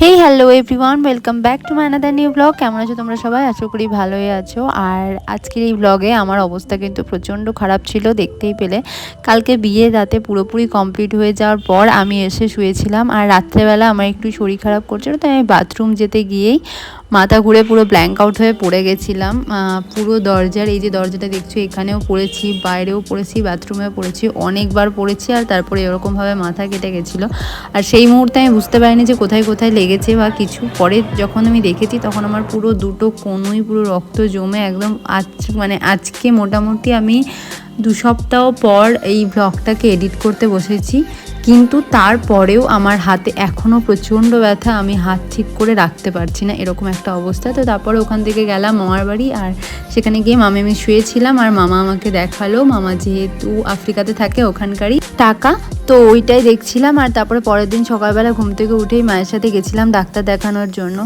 Hey hello everyone welcome back to my another new blog কেমন আছো তোমরা সবাই? আশা করি ভালোই আছো। আর আজকের এই ব্লগে আমার অবস্থা কিন্তু প্রচণ্ড খারাপ ছিল, দেখতেই পেলে। কালকে বিয়ে, রাতে পুরোপুরি কমপ্লিট হয়ে যাওয়ার পর আমি এসে শুয়েছিলাম। আর রাত্রেবেলা আমার একটু শরীর খারাপ করছিল, তাই আমি বাথরুম যেতে গিয়েই মাথা ঘুরে পুরো ব্ল্যাঙ্ক আউট হয়ে পড়ে গেছিলাম। পুরো দরজার, এই যে দরজাটা দেখছ, এখানেও পড়েছি, বাইরেও পড়েছি বাথরুমেও পড়েছি, অনেকবার পড়েছি আর তারপরে এরকমভাবে মাথা কেটে গেছিল। আর সেই মুহূর্তে আমি বুঝতে পারিনি যে কোথায় কোথায় লেগেছে বা কিছু। পরে যখন আমি দেখেছি, তখন আমার পুরো দুটো কোনোই পুরো রক্ত জমে একদম আজ মানে আজকে মোটামুটি আমি দু সপ্তাহ পর এই ব্লগটাকে এডিট করতে বসেছি। কিন্তু তারপরেও আমার হাতে এখনও প্রচণ্ড ব্যথা, আমি হাত ঠিক করে রাখতে পারছি না এরকম একটা অবস্থা। তো তারপরে ওখান থেকে গেলাম মামার বাড়ি আর সেখানে গিয়ে মামি আমি শুয়েছিলাম আর মামা আমাকে দেখাল। মামা যেহেতু আফ্রিকাতে থাকে ওখানকারই টাকা তো ওইটাই দেখছিলাম আর তারপরে পরের দিন সকালবেলা ঘুম থেকে উঠেই মায়ের সাথে গেছিলাম ডাক্তার দেখানোর জন্য।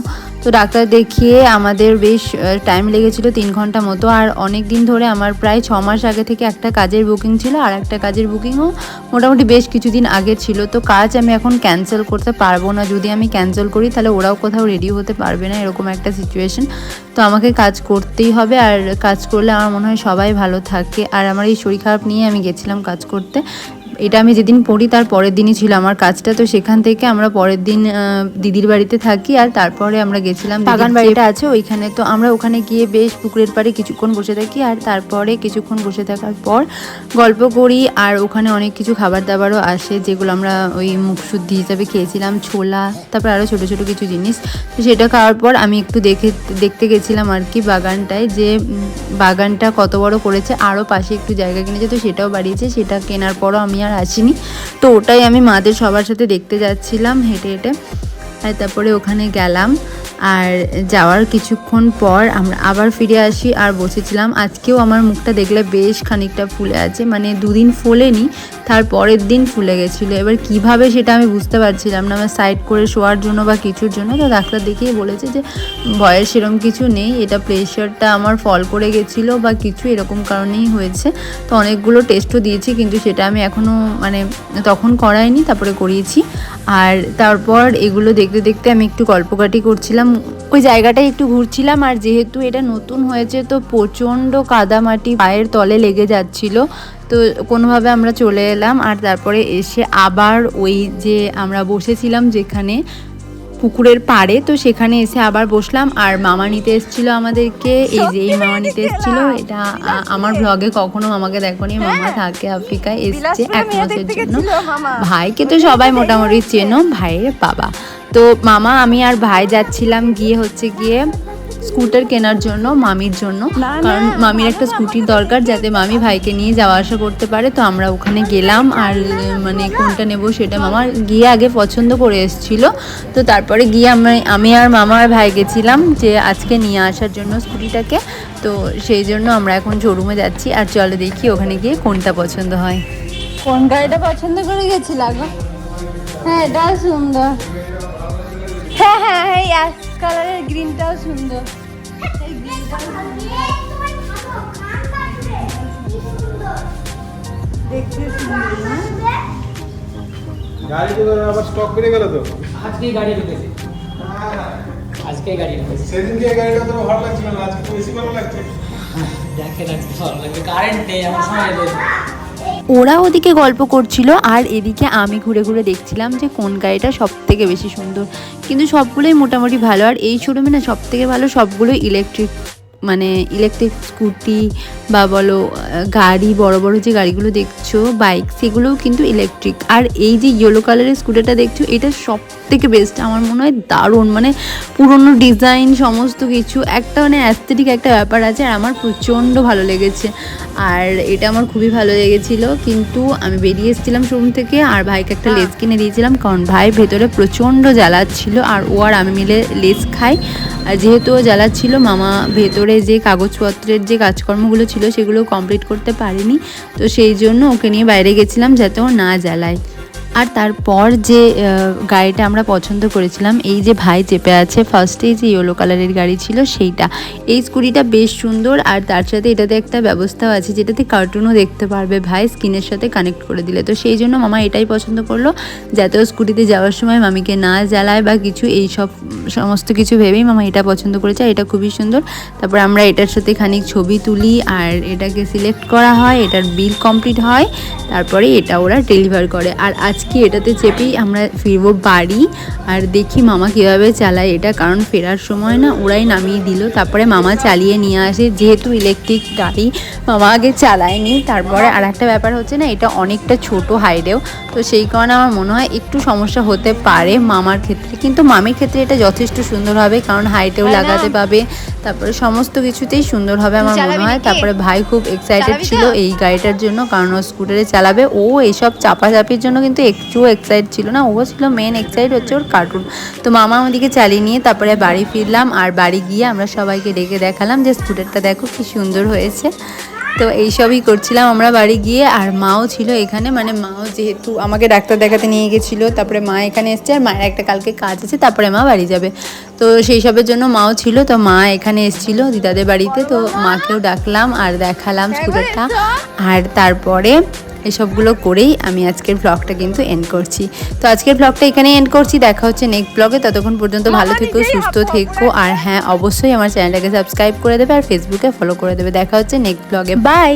তো ডাক্তার দেখিয়ে আমাদের বেশ টাইম লেগেছিল তিন ঘণ্টা মতো আর অনেক দিন ধরে আমার প্রায় ছ মাস আগে থেকে একটা কাজের বুকিং ছিল আর একটা কাজের বুকিংও মোটামুটি বেশ কিছুদিন আগে ছিল। তো কাজ আমি এখন ক্যান্সেল করতে পারব না। যদি আমি ক্যান্সেল করি তাহলে ওরাও কোথাও রেডি হতে পারবে না এরকম একটা সিচুয়েশন তো আমাকে কাজ করতেই হবে আর কাজ করলে আমার মনে হয় সবাই ভালো থাকে। আর আমার এই শরীর খারাপ নিয়ে আমি গেছিলাম কাজ করতে। এটা আমি যেদিন পড়ি তার পরের দিনই ছিল আমার কাজটা। তো সেখান থেকে আমরা পরের দিন দিদির বাড়িতে থাকি আর তারপরে আমরা গেছিলাম বাগান বাড়িটা আছে ওইখানে। তো আমরা ওখানে গিয়ে বেশ পুকুরের পাড়ে কিছুক্ষণ বসে থাকি আর তারপরে কিছুক্ষণ বসে থাকার পর গল্প করি আর ওখানে অনেক কিছু খাবার দাবারও আসে যেগুলো আমরা ওই মুখশুদ্ধি হিসাবে খেয়েছিলাম ছোলা তারপর আরও ছোটো ছোটো কিছু জিনিস। তো সেটা খাওয়ার পর আমি একটু দেখে দেখতে গেছিলাম আর কি বাগানটায় যে বাগানটা কত বড় করেছে আরও পাশে একটু জায়গা কিনেছে তো সেটাও বাড়িয়েছে সেটা কেনার পরও আমি আর আসিনি। তো ওটাই আমি মাদের সবার সাথে দেখতে যাচ্ছিলাম হেঁটে হেঁটে। আর তারপরে ওখানে গেলাম। আর যাওয়ার কিছুক্ষণ পর আমরা আবার ফিরে আসি আর বসেছিলাম। আজকেও আমার মুখটা দেখলে বেশ খানিকটা ফুলে আছে। মানে দুদিন ফোলেনি তার পরের দিন ফুলে গেছিল। এবার কীভাবে সেটা আমি বুঝতে পারছিলাম না। আমার সাইড করে শোয়ার জন্য বা কিছুর জন্য তো ডাক্তার দেখিয়ে বলেছে যে, ভয়ের সেরম কিছু নেই। এটা প্রেশারটা আমার ফল করে গেছিল বা কিছু এরকম কারণেই হয়েছে। তো অনেকগুলো টেস্টও দিয়েছি, কিন্তু সেটা আমি এখনও মানে তখন করাইনি, তারপরে করিয়েছি। আর তারপর এগুলো দেখতে দেখতে আমি একটু গল্পকাটি করছিলাম। ওই জায়গাটায় একটু ঘুরছিলাম আর যেহেতু এটা নতুন হয়েছে, তো প্রচণ্ড কাদামাটি পায়ের তলে লেগে যাচ্ছিল। তো কোনোভাবে আমরা চলে এলাম আর তারপরে এসে আবার ওই যে আমরা বসেছিলাম যেখানে পুকুরের পাড়ে তো সেখানে এসে আবার বসলাম। আর মামা নিতে এসেছিল আমাদেরকে এই যে এই মামা নিতে এসেছিল এটা আমার ব্লগে কখনো মামাকে দেখনি। মামা থাকে আফ্রিকায় এসছে এক মাসের জন্য। ভাইকে তো সবাই মোটামুটি চেনো ভাইয়ের বাবা। তো মামা আমি আর ভাই যাচ্ছিলাম গিয়ে হচ্ছে গিয়ে স্কুটার কেনার জন্য মামির জন্য। কারণ মামির একটা স্কুটির দরকার যাতে মামি ভাইকে নিয়ে যাওয়া আসা করতে পারে। তো আমরা ওখানে গেলাম আর মানে কোনটা নেব সেটা মামার গিয়ে আগে পছন্দ করে এসেছিল। তো তারপরে গিয়ে আমি আমি আর মামা আর ভাই গেছিলাম যে আজকে নিয়ে আসার জন্য স্কুটিটাকে। তো সেই জন্য আমরা এখন শোরুমে যাচ্ছি। আর চলে দেখি ওখানে গিয়ে কোনটা পছন্দ হয়। কোন গাড়িটা পছন্দ করে গেছিল হ্যাঁ এটাও সুন্দর হ্যাঁ হ্যাঁ অ্যাশ কালারের গ্রিনটাও সুন্দর। দেখতে সুন্দর না? গাড়ি তো আবার স্টক করে গেল তো? আজকেই গাড়ি ঢুকেছে। আজকেই গাড়ি ঢুকেছে। সেদিনকে গাড়িটা তো ভালো লাগছিল না আজকে তো বেশি ভালো লাগছে। দেখে আজকে ভালো লাগবে কারেন্ট নেই আমার সময় দেবে ওরা ওদিকে গল্প করছিল আর এদিকে আমি ঘুরে ঘুরে দেখছিলাম যে কোন গাড়িটা সব থেকে বেশি সুন্দর। কিন্তু সবগুলোই মোটামুটি ভালো। আর এই শোরুমে না সব থেকে ভালো সবগুলোই ইলেকট্রিক মানে ইলেকট্রিক স্কুটি বা বলো গাড়ি বড় বড় যে গাড়িগুলো দেখছ বাইক সেগুলোও কিন্তু ইলেকট্রিক আর এই যে ইয়েলো কালারের স্কুটারটা দেখছ এটা সব থেকে বেস্ট আমার মনে হয় দারুণ মানে পুরনো ডিজাইন সমস্ত কিছু। একটা মানে অ্যাস্থেটিক একটা ব্যাপার আছে আর আমার প্রচণ্ড ভালো লেগেছে। আর এটা আমার খুবই ভালো লেগেছিল কিন্তু আমি বেরিয়ে এসেছিলাম শোরুম থেকে আর ভাইকে একটা লেস কিনে দিয়েছিলাম কারণ ভাই ভেতরে প্রচণ্ড জ্বালাচ্ছিল আর ও আর আমি মিলে লেস খাই। যেহেতু ও জ্বালাচ্ছিল, মামা ভেতরে যে কাগজপত্রের যে কাজকর্মগুলো ছিল সেগুলো কমপ্লিট করতে পারেনি। তো সেই জন্য ওকে নিয়ে বাইরে গেছিলাম যাতে ও না জ্বালায়। আর তারপর যে গাড়িটা আমরা পছন্দ করেছিলাম, এই যে ভাই চেপে আছে ফার্স্টে যে ইয়েলো কালারের গাড়ি ছিল সেইটা। এই স্কুটিটা বেশ সুন্দর আর তার সাথে এটাতে একটা ব্যবস্থাও আছে, যেটাতে কার্টুনও দেখতে পারবে ভাই স্ক্রিনের সাথে কানেক্ট করে দিলে। তো সেই জন্য মামা এটাই পছন্দ করল, যাতে ও স্কুটিতে যাওয়ার সময় মামিকে না জ্বালায় বা কিছু, এই সব সমস্ত কিছু ভেবেই মামা এটা পছন্দ করেছে এটা খুবই সুন্দর। তারপর আমরা এটার সাথে খানিক ছবি তুলি আর এটাকে সিলেক্ট করা হয়, এটার বিল কমপ্লিট হয়, তারপরে এটা ওরা ডেলিভার করে। আর আজকে এটাতে চেপেই আমরা ফিরবো বাড়ি। আর দেখি মামা কীভাবে চালায় এটা কারণ ফেরার সময় না ওরাই নামিয়ে দিল। তারপরে মামা চালিয়ে নিয়ে আসে যেহেতু ইলেকট্রিক গাড়ি মামা আগে চালায়নি। তারপরে আর একটা ব্যাপার হচ্ছে না এটা অনেকটা ছোট হাইডেও তো সেই কারণে আমার মনে হয় একটু সমস্যা হতে পারে মামার ক্ষেত্রে। কিন্তু মামির ক্ষেত্রে এটা যথেষ্ট সুন্দর হবে কারণ হাইটেও লাগাতে পাবে। তারপরে সমস্ত কিছুতেই সুন্দর হবে আমার মনে হয়। তারপরে ভাই খুব এক্সাইটেড ছিল এই গাড়িটার জন্য কারণ ও স্কুটারে চালাবে। ও এইসব চাপাচাপির জন্য কিন্তু একটুও এক্সাইট ছিল না ও ছিল মেন এক্সাইট হচ্ছে ওর কার্টুন তো মামা আমাদেরকে চালিয়ে নিয়ে তারপরে বাড়ি ফিরলাম আর বাড়ি গিয়ে আমরা সবাইকে ডেকে দেখালাম যে স্কুটারটা দেখো কি সুন্দর হয়েছে। তো এইসবই করছিলাম আমরা বাড়ি গিয়ে আর মাও ছিল এখানে মানে মাও যেহেতু আমাকে ডাক্তার দেখাতে নিয়ে গেছিল তারপরে মা এখানে এসছে আর মায়ের একটা কালকে কাজ আছে তারপরে মা বাড়ি যাবে। তো সেই সবের জন্য মাও ছিল তো মা এখানে এসেছিল দিদাদের বাড়িতে তো মাকেও ডাকলাম আর দেখালাম স্কুটারটা আর তারপরে এসবগুলো করেই আমি আজকের ব্লগটা কিন্তু এন্ড করছি। তো আজকের ব্লগটা এখানে এন্ড করছি। দেখা হচ্ছে নেক্সট ব্লগে ততক্ষণ পর্যন্ত ভালো থেকো সুস্থ থেকো। আর হ্যাঁ অবশ্যই আমার চ্যানেলটাকে সাবস্ক্রাইব করে দেবে আর ফেসবুকে ফলো করে দেবে। দেখা হচ্ছে নেক্সট ব্লগে বাই